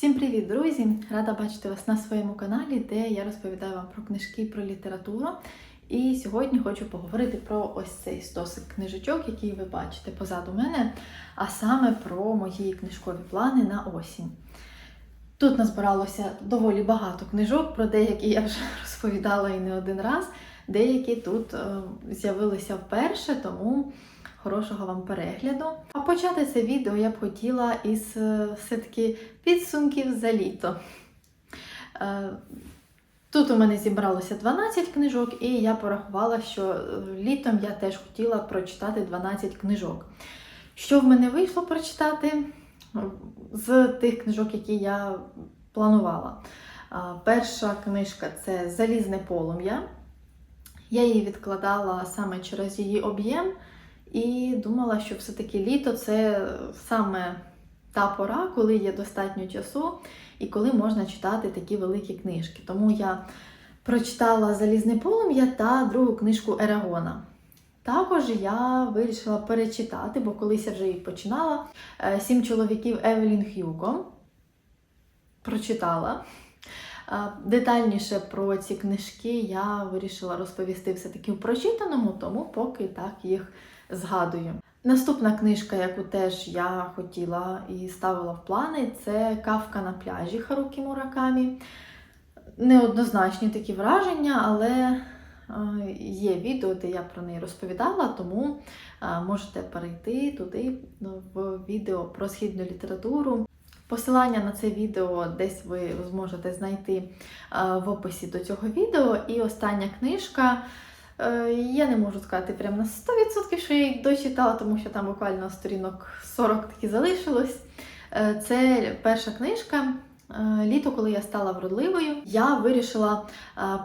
Всім привіт, друзі! Рада бачити вас на своєму каналі, де я розповідаю вам про книжки, про літературу. І сьогодні хочу поговорити про ось цей стосик книжечок, який ви бачите позаду мене, а саме про мої книжкові плани на осінь. Тут назбиралося доволі багато книжок, про деякі я вже розповідала і не один раз. Деякі тут е, з'явилися вперше, тому хорошого вам перегляду. А почати це відео я б хотіла із е, все-таки підсумків за літо. Е, Тут у мене зібралося 12 книжок, і я порахувала, що е, літом я теж хотіла прочитати 12 книжок. Що в мене вийшло прочитати з тих книжок, які я планувала? Перша книжка це Залізне полум'я. Я її відкладала саме через її об'єм і думала, що все-таки літо це саме та пора, коли є достатньо часу і коли можна читати такі великі книжки. Тому я прочитала Залізне полум'я та другу книжку Ерагона. Також я вирішила перечитати, бо колись я вже її починала. е, Сім чоловіків Евелін Х'юго. Прочитала. Детальніше про ці книжки я вирішила розповісти все-таки в прочитаному, тому поки так їх згадую. Наступна книжка, яку теж я хотіла і ставила в плани, це Кавка на пляжі Харукі Муракамі. Неоднозначні такі враження, але є відео, де я про неї розповідала, тому можете перейти туди ну, в відео про східну літературу. Посилання на це відео десь ви зможете знайти е, в описі до цього відео. І остання книжка. Е, Я не можу сказати прямо на 100%, що я її дочитала, тому що там буквально сторінок 40 таки залишилось. Е, Це перша книжка. Літо, коли я стала вродливою, я вирішила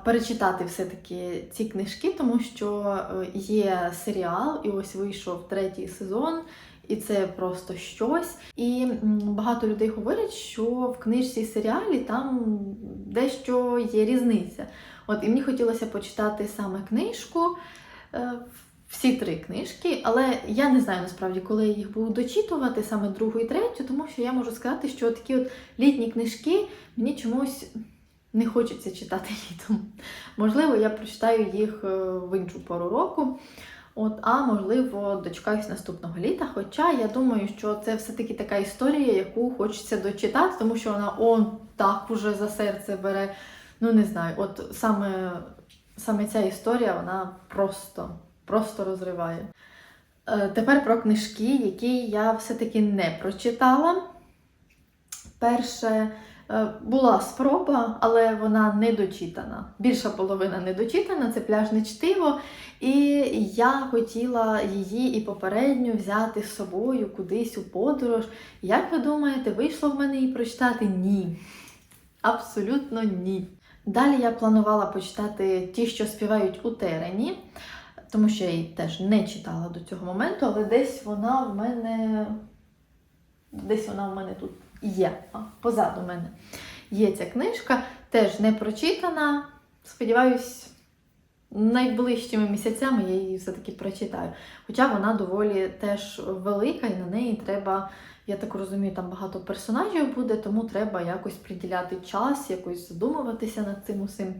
перечитати все-таки ці книжки, тому що є серіал, і ось вийшов третій сезон, і це просто щось. І багато людей говорять, що в книжці і серіалі там дещо є різниця. От і мені хотілося почитати саме книжку, е, всі три книжки, але я не знаю насправді, коли я їх буду дочитувати, саме другу і третю, тому що я можу сказати, що такі от літні книжки мені чомусь не хочеться читати літом. Можливо, я прочитаю їх е, в іншу пору року. От, а можливо, дочекаюсь наступного літа. Хоча я думаю, що це все-таки така історія, яку хочеться дочитати, тому що вона он так уже за серце бере. Ну, не знаю, от саме, саме ця історія, вона просто, просто розриває. Е, Тепер про книжки, які я все-таки не прочитала. Перше була спроба, але вона не дочитана. Більша половина не дочитана, це пляжне чтиво. І я хотіла її і попередньо взяти з собою кудись у подорож. Як ви думаєте, вийшло в мене її прочитати? Ні. Абсолютно ні. Далі я планувала почитати ті, що співають у терені, тому що я її теж не читала до цього моменту, але десь вона в мене. Десь вона в мене тут є. Позаду мене є ця книжка, теж не прочитана. Сподіваюсь, найближчими місяцями я її все-таки прочитаю. Хоча вона доволі теж велика, і на неї треба, я так розумію, там багато персонажів буде, тому треба якось приділяти час, якось задумуватися над цим усім.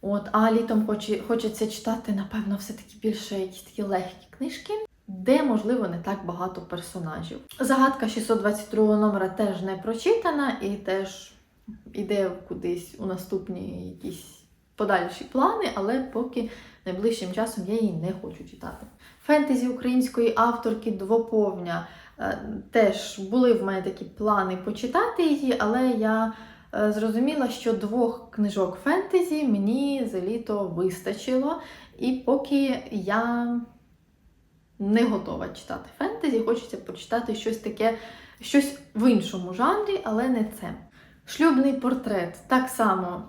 От, а літом хоче, хочеться читати, напевно, все-таки більше якісь такі легкі книжки, де, можливо, не так багато персонажів. Загадка 622 номера теж не прочитана і теж іде кудись у наступні якісь подальші плани, але поки найближчим часом я її не хочу читати. Фентезі української авторки Двоповня е, теж були в мене такі плани почитати її, але я е, зрозуміла, що двох книжок фентезі мені за літо вистачило, і поки я не готова читати фентезі, хочеться почитати щось таке, щось в іншому жанрі, але не це. Шлюбний портрет так само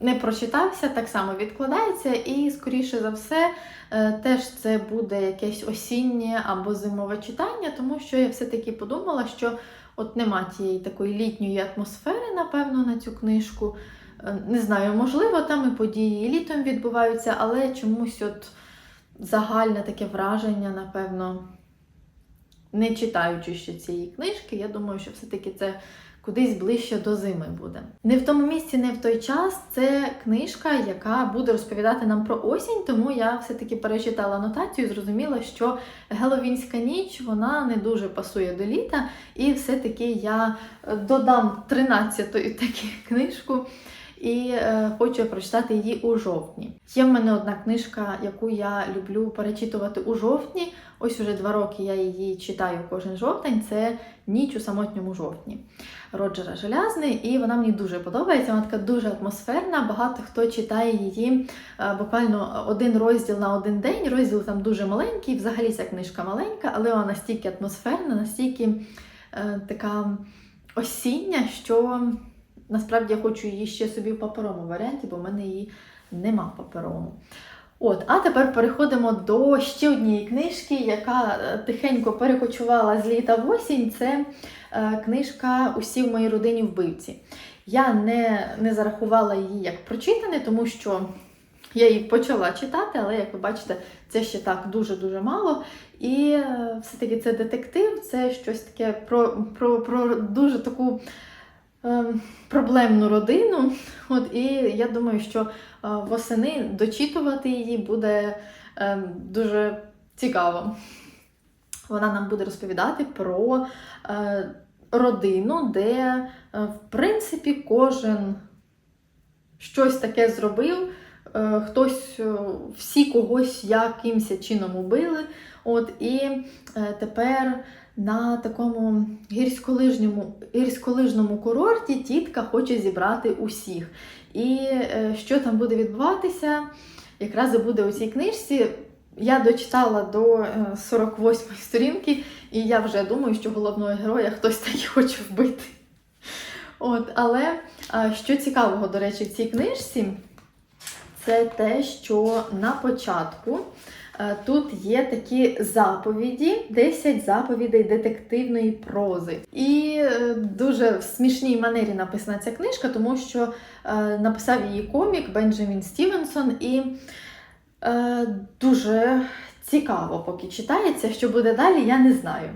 не прочитався, так само відкладається, і, скоріше за все, е, теж це буде якесь осіннє або зимове читання, тому що я все-таки подумала, що от нема тієї такої літньої атмосфери, напевно, на цю книжку. Е, Не знаю, можливо, там і події і літом відбуваються, але чомусь от загальне таке враження, напевно, не читаючи ще цієї книжки, я думаю, що все-таки це кудись ближче до зими буде. Не в тому місці, не в той час. Це книжка, яка буде розповідати нам про осінь, тому я все-таки перечитала анотацію і зрозуміла, що Геловінська ніч вона не дуже пасує до літа, і все-таки я е, додам 13-ю таки книжку. І е, хочу прочитати її у жовтні. Є в мене одна книжка, яку я люблю перечитувати у жовтні. Ось уже два роки я її читаю кожен жовтень. Це Ніч у самотньому жовтні Роджера Желязний, і вона мені дуже подобається. Вона така дуже атмосферна. Багато хто читає її е, буквально один розділ на один день. Розділ там дуже маленький. Взагалі ця книжка маленька, але вона настільки атмосферна, настільки е, така осіння, що насправді я хочу її ще собі в паперовому варіанті, бо в мене її нема в паперовому. От, а тепер переходимо до ще однієї книжки, яка е, тихенько перекочувала з літа в осінь. Це е, книжка Усі в моїй родині вбивці. Я не, не зарахувала її як прочитане, тому що я її почала читати, але, як ви бачите, це ще так дуже-дуже мало. І е, все-таки це детектив, це щось таке про, про, про дуже таку проблемну родину. От, і я думаю, що е, восени дочитувати її буде ем, дуже цікаво. Вона нам буде розповідати про е, родину, де, е, в принципі, кожен щось таке зробив. Хтось, всі когось якимось чином убили. От, і тепер на такому гірськолижньому, гірськолижному курорті тітка хоче зібрати усіх. І е, що там буде відбуватися, якраз і буде у цій книжці. Я дочитала до е, 48 сторінки, і я вже думаю, що головного героя хтось таки хоче вбити. От, але що цікавого, до речі, в цій книжці, це те, що на початку е, тут є такі заповіді, 10 заповідей детективної прози. І е, дуже в смішній манері написана ця книжка, тому що е, написав її комік Бенджамін Стівенсон, і е, дуже цікаво, поки читається. Що буде далі, я не знаю.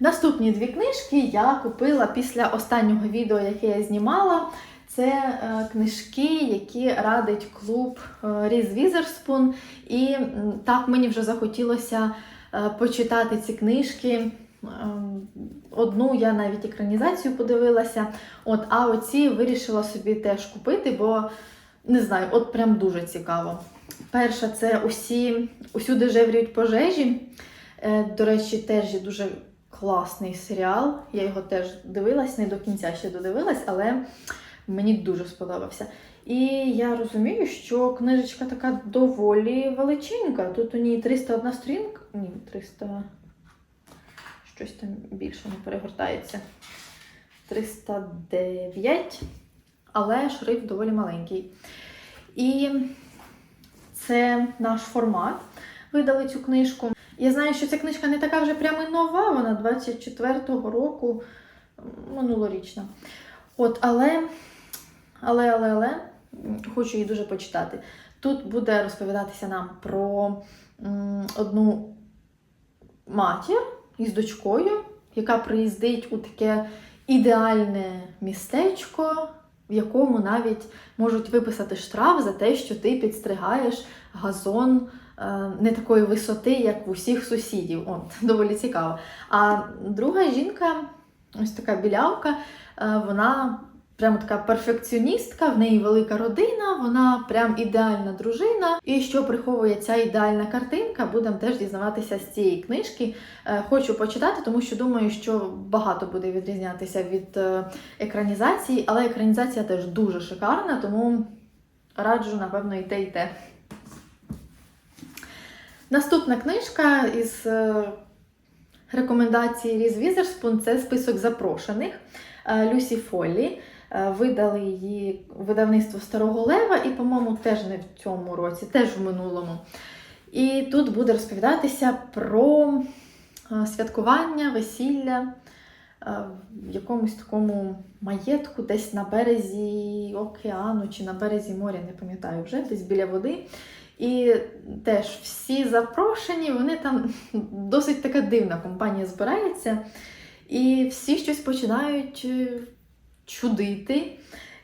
Наступні дві книжки я купила після останнього відео, яке я знімала. Це е, книжки, які радить клуб е, Різ Візерспун. І так мені вже захотілося е, почитати ці книжки. Ем, Одну я навіть екранізацію подивилася. От, а оці вирішила собі теж купити, бо не знаю, от прям дуже цікаво. Перша це усі, усюди жевріють пожежі. До речі, теж є дуже класний серіал. Я його теж дивилась, не до кінця ще додивилась, але мені дуже сподобався. І я розумію, що книжечка така доволі величенька. Тут у ній 301 сторінка. Ні, 300. Щось там більше не перегортається. 309, але шрифт доволі маленький. І це наш формат. Видали цю книжку. Я знаю, що ця книжка не така вже прямо нова, вона 24-го року минулорічна. От, але, але, але, але хочу її дуже почитати. Тут буде розповідатися нам про м, одну матір із дочкою, яка приїздить у таке ідеальне містечко, в якому навіть можуть виписати штраф за те, що ти підстригаєш газон е, не такої висоти, як в усіх сусідів. От, доволі цікаво. А друга жінка, ось така білявка, е, вона прямо така перфекціоністка, в неї велика родина, вона прям ідеальна дружина. І що приховує ця ідеальна картинка, будемо теж дізнаватися з цієї книжки. Е, Хочу почитати, тому що думаю, що багато буде відрізнятися від е, екранізації, але екранізація теж дуже шикарна, тому раджу, напевно, і те, і те. Наступна книжка із рекомендацій Різ Візерспун це список запрошених е, Люсі Фоллі. Е, Видали її видавництво Старого Лева, і, по-моєму, теж не в цьому році, теж в минулому. І тут буде розповідатися про е, святкування, весілля е, в якомусь такому маєтку, десь на березі океану чи на березі моря, не пам'ятаю вже, десь біля води. І теж всі запрошені, вони там досить така дивна компанія збирається. і всі щось починають чудити,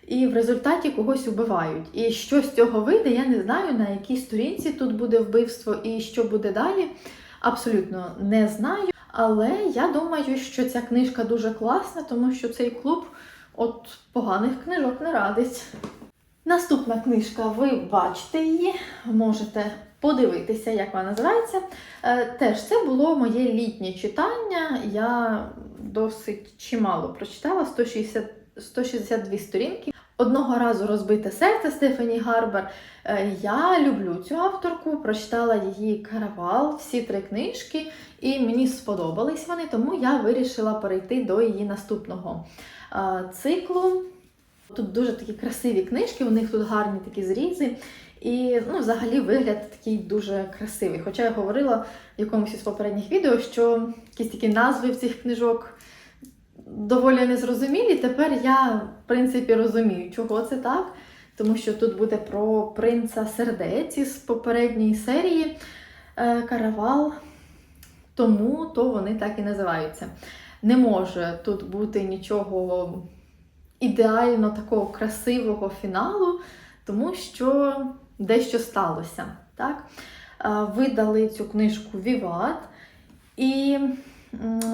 і в результаті когось убивають. І що з цього вийде, я не знаю, на якій сторінці тут буде вбивство і що буде далі. Абсолютно не знаю. Але я думаю, що ця книжка дуже класна, тому що цей клуб от поганих книжок не радить. Наступна книжка, ви бачите її, можете подивитися, як вона називається. Е, Теж це було моє літнє читання. Я досить чимало прочитала 160, 162 сторінки. Одного разу розбите серце Стефані Гарбер. Е, Я люблю цю авторку, прочитала її каравал, всі три книжки, і мені сподобались вони, тому я вирішила перейти до її наступного е, циклу. Тут дуже такі красиві книжки, у них тут гарні такі зрізи. І ну, взагалі вигляд такий дуже красивий. Хоча я говорила в якомусь із попередніх відео, що якісь такі назви в цих книжок доволі незрозумілі. Тепер я, в принципі, розумію, чого це так. Тому що тут буде про принца сердець із попередньої серії е, Каравал. Тому то вони так і називаються. Не може тут бути нічого ідеально такого красивого фіналу, тому що дещо сталося. Так? Е, Видали цю книжку Віват. І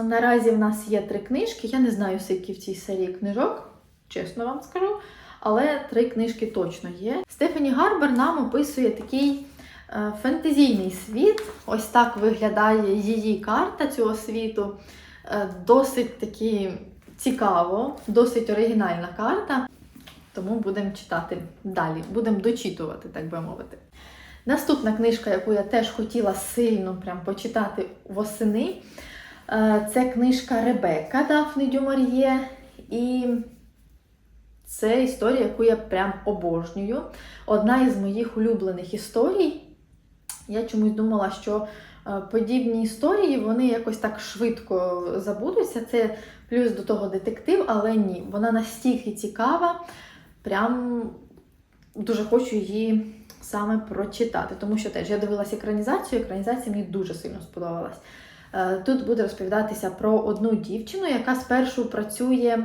наразі в нас є три книжки. Я не знаю, скільки в цій серії книжок, чесно вам скажу, але три книжки точно є. Стефані Гарбер нам описує такий е, фентезійний світ. Ось так виглядає її карта цього світу. Е, Досить такі цікаво, досить оригінальна карта. Тому будемо читати далі, будемо дочитувати, так би мовити. Наступна книжка, яку я теж хотіла сильно прям почитати восени, це книжка Ребекка Дафни Дюмар'є. І це історія, яку я прям обожнюю. Одна із моїх улюблених історій. Я чомусь думала, що е, подібні історії вони якось так швидко забудуться. Це плюс до того детектив, але ні, вона настільки цікава, прям дуже хочу її саме прочитати. Тому що теж я дивилася екранізацію, екранізація мені дуже сильно сподобалась. Е, Тут буде розповідатися про одну дівчину, яка спершу працює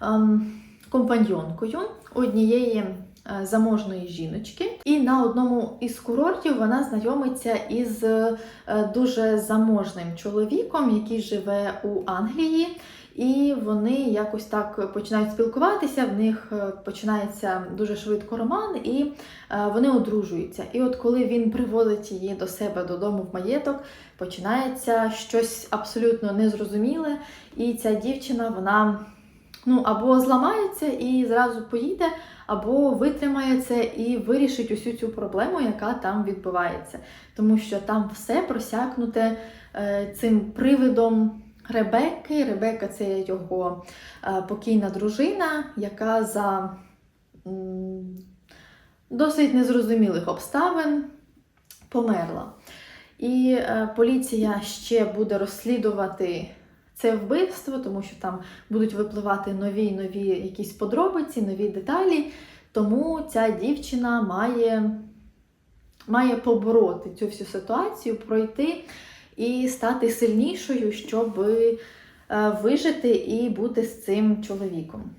ем, компаньонкою однієї е, заможної жіночки. І на одному із курортів вона знайомиться із е, дуже заможним чоловіком, який живе у Англії. І вони якось так починають спілкуватися, в них е, починається дуже швидко роман, і е, вони одружуються. І от коли він привозить її до себе додому в маєток, починається щось абсолютно незрозуміле, і ця дівчина вона ну, або зламається і зразу поїде, або витримає це і вирішить усю цю проблему, яка там відбувається. Тому що там все просякнуте е, цим привидом. Ребекки. Ребека це його е, покійна дружина, яка за досить незрозумілих обставин померла. І е, поліція ще буде розслідувати це вбивство, тому що там будуть випливати нові нові якісь подробиці, нові деталі. Тому ця дівчина має, має побороти цю всю ситуацію, пройти і стати сильнішою, щоб е, вижити і бути з цим чоловіком.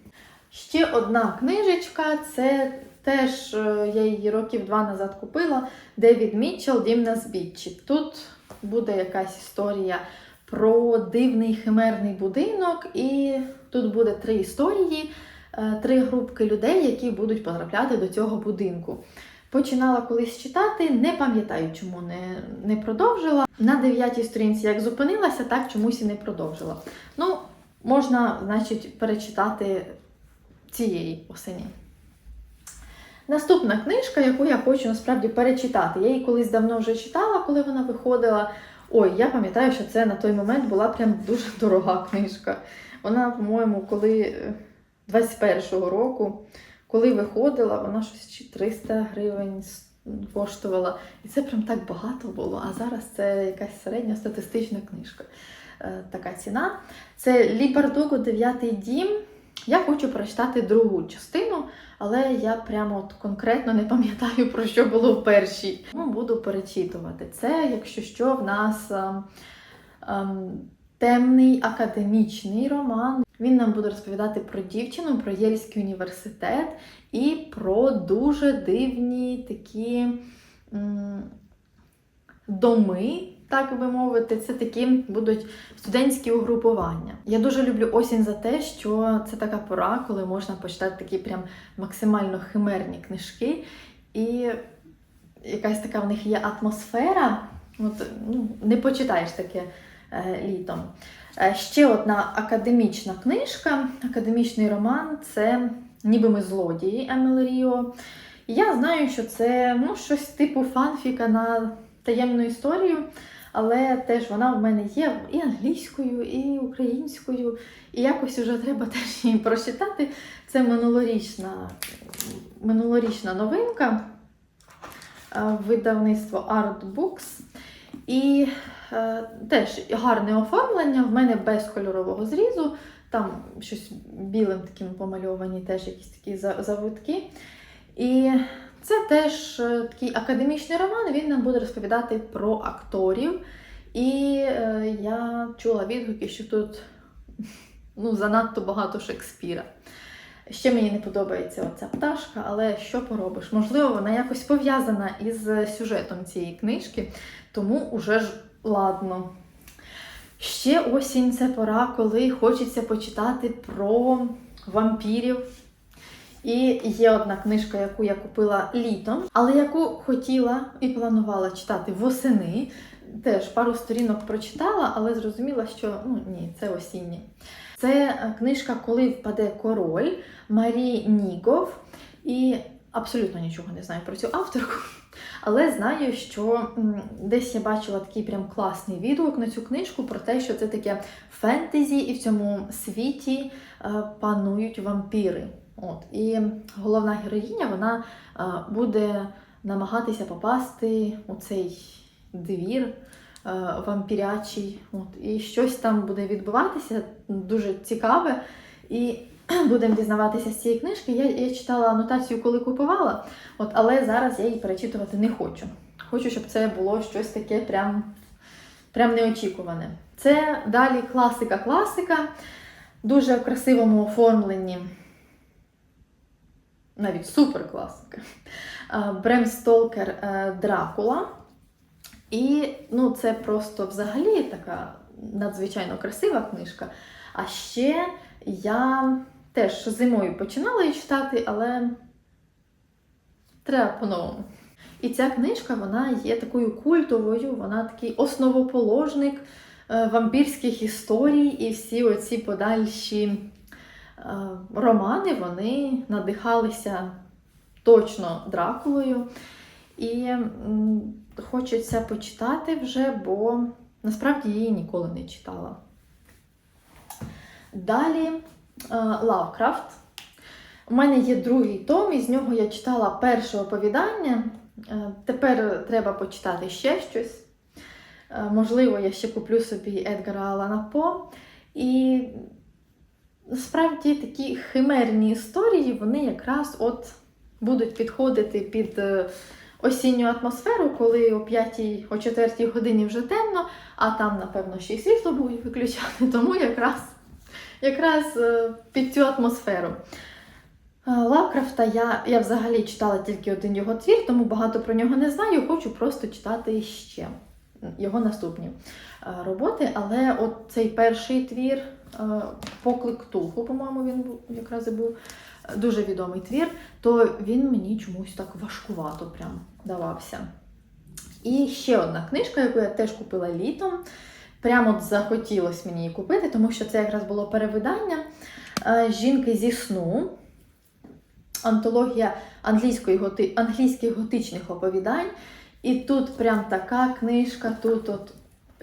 Ще одна книжечка це теж е, я її років два назад купила. Девід Мітчелл Дім на збіччі. Тут буде якась історія про дивний химерний будинок, і тут буде три історії, е, три групки людей, які будуть потрапляти до цього будинку. Починала колись читати, не пам'ятаю, чому не, не продовжила. На дев'ятій сторінці, як зупинилася, так чомусь і не продовжила. Ну, можна, значить, перечитати цієї осені. Наступна книжка, яку я хочу насправді перечитати. Я її колись давно вже читала, коли вона виходила. Ой, я пам'ятаю, що це на той момент була прям дуже дорога книжка. Вона, по-моєму, коли е, 21-го року, коли виходила, вона щось чи 300 гривень коштувала. І це прям так багато було. А зараз це якась середня статистична книжка. Е, Така ціна. Це Лі Бардуго, дев'ятий дім. Я хочу прочитати другу частину, але я прямо от конкретно не пам'ятаю, про що було в першій. Тому буду перечитувати. Це, якщо що, в нас ем, ем, темний академічний роман. Він нам буде розповідати про дівчину, про Єльський університет і про дуже дивні такі доми, так би мовити. Це такі будуть студентські угрупування. Я дуже люблю осінь за те, що це така пора, коли можна почитати такі прям максимально химерні книжки. І якась така в них є атмосфера. От, ну, не почитаєш таке е, літом. Е, ще одна академічна книжка, академічний роман це Ніби ми злодії Емілі Ріо. Я знаю, що це ну, щось типу фанфіка на таємну історію, але теж вона в мене є і англійською, і українською. І якось вже треба теж її прочитати. Це минулорічна, минулорічна новинка е, видавництво Art Books. І е, теж гарне оформлення. В мене без кольорового зрізу. Там щось білим таким помальовані, теж якісь такі за- завитки. І це теж е, такий академічний роман. Він нам буде розповідати про акторів. І е, я чула відгуки, що тут ну, занадто багато Шекспіра. Ще мені не подобається оця пташка, але що поробиш? Можливо, вона якось пов'язана із сюжетом цієї книжки, тому уже ж ладно. Ще осінь це пора, коли хочеться почитати про вампірів. І є одна книжка, яку я купила літом, але яку хотіла і планувала читати восени. Теж пару сторінок прочитала, але зрозуміла, що ну ні, це осіннє. Це е, книжка Коли впаде король Марі Нігов. І абсолютно нічого не знаю про цю авторку. Але знаю, що десь я бачила такий прям класний відгук на цю книжку про те, що це таке фентезі, і в цьому світі е, панують вампіри. От. І головна героїня вона е, буде намагатися попасти у цей двір вампірячий. От. І щось там буде відбуватися дуже цікаве. І будемо дізнаватися з цієї книжки. Я, я читала анотацію, коли купувала, от, але зараз я її перечитувати не хочу. Хочу, щоб це було щось таке прям, прям неочікуване. Це далі класика-класика, дуже в красивому оформленні, навіть супер класика. Брем Столкер е, Дракула. І ну, це просто взагалі така надзвичайно красива книжка. А ще я теж зимою починала її читати, але треба по-новому. І ця книжка вона є такою культовою, вона такий основоположник е, вампірських історій, і всі оці подальші е, романи вони надихалися точно Дракулою. І хочеться почитати вже, бо насправді її ніколи не читала. Далі е, Лавкрафт. У мене є другий том, і з нього я читала перше оповідання. Е, Тепер треба почитати ще щось. Е, Можливо, я ще куплю собі Едгара Алана По. І насправді такі химерні історії, вони якраз от будуть підходити під осінню атмосферу, коли о 5 о 4 годині вже темно, а там, напевно, ще й світло будуть виключати, тому якраз, якраз е, під цю атмосферу. Е, Лавкрафта я, я взагалі читала тільки один його твір, тому багато про нього не знаю. Хочу просто читати ще його наступні е, роботи. Але от цей перший твір Поклик Туху, по-моєму, він якраз і був дуже відомий твір, то він мені чомусь так важкувато прям давався. І ще одна книжка, яку я теж купила літом. Прямо от захотілося мені її купити, тому що це якраз було перевидання е, Жінки зі сну антологія англійської готи... англійських готичних оповідань. І тут прям така книжка, тут от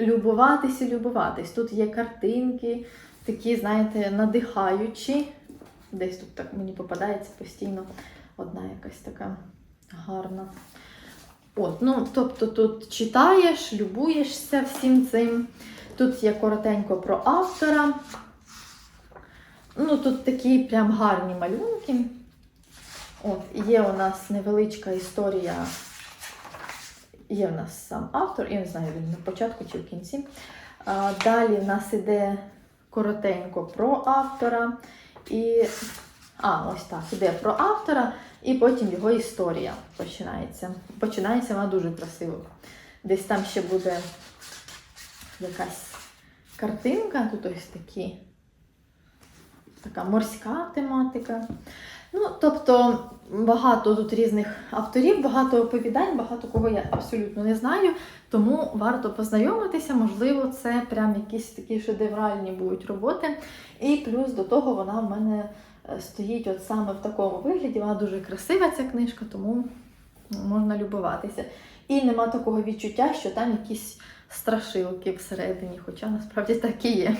любуватись і любуватись. Тут є картинки, такі, знаєте, надихаючі. Десь тут так мені попадається постійно одна якась така гарна. От, ну, тобто тут читаєш, любуєшся всім цим. Тут є коротенько про автора. Ну, тут такі прям гарні малюнки. От, є у нас невеличка історія. Є у нас сам автор, я не знаю, він на початку чи в кінці. А, Далі в нас іде коротенько про автора. І... А, ось так, іде про автора, і потім його історія починається. Починається вона дуже красиво. Десь там ще буде якась картинка, тут ось такі, така морська тематика. Ну, тобто багато тут різних авторів, багато оповідань, багато кого я абсолютно не знаю, тому варто познайомитися, можливо, це прям якісь такі шедевральні будуть роботи. І плюс до того вона в мене е, стоїть от саме в такому вигляді. Вона дуже красива, ця книжка, тому можна любуватися. І нема такого відчуття, що там якісь страшилки всередині, хоча насправді так і є.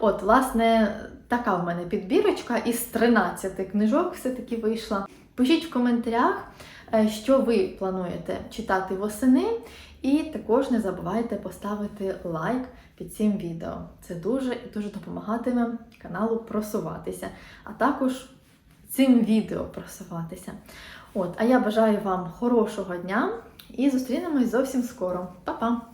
От, власне, така в мене підбірочка із 13 книжок все-таки вийшла. Пишіть в коментарях, е, що ви плануєте читати восени, і також не забувайте поставити лайк під цим відео. Це дуже і дуже допомагатиме каналу просуватися, а також цим відео просуватися. От, а я бажаю вам хорошого дня і зустрінемось зовсім скоро. Па-па!